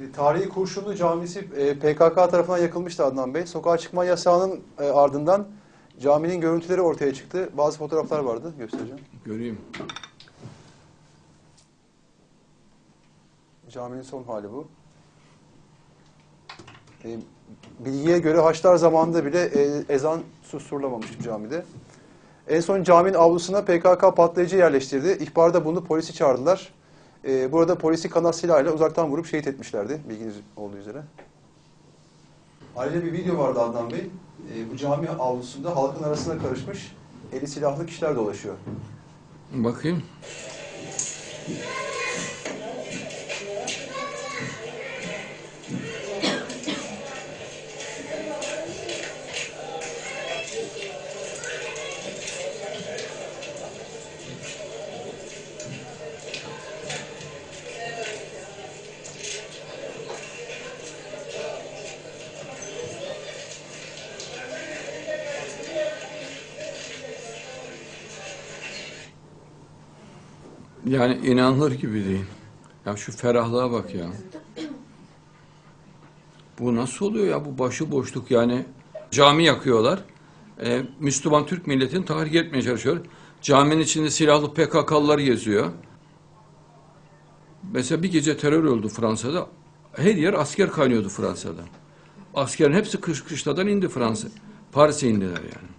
E, Tarihi Kurşunlu Camisi e, PKK tarafından yakılmıştı Adnan Bey. Sokağa çıkma yasağının e, ardından caminin görüntüleri ortaya çıktı. Bazı fotoğraflar vardı. Göstereceğim. Göreyim. Caminin son hali bu. Bilgiye göre Haçlar zamanında bile ezan susturulamamıştı camide. En son caminin avlusuna PKK patlayıcı yerleştirdi. İhbarda bunu polisi çağırdılar. E, burada polisi kanat silahıyla uzaktan vurup şehit etmişlerdi. Bilginiz olduğu üzere. Ayrıca bir video vardı Adnan Bey. E, bu cami avlusunda halkın arasına karışmış eli silahlı kişiler dolaşıyor. Bakayım. Yani inanılır gibi değil. Ya şu ferahlığa bak ya. Bu nasıl oluyor ya bu başı boşluk yani. Cami yakıyorlar. Ee, Müslüman Türk milletini tahrik etmeye çalışıyor. Caminin içinde silahlı PKK'lılar geziyor. Mesela bir gece terör oldu Fransa'da. Her yer asker kaynıyordu Fransa'da. Askerin hepsi kış kışladan indi Fransa. Paris'e indiler yani.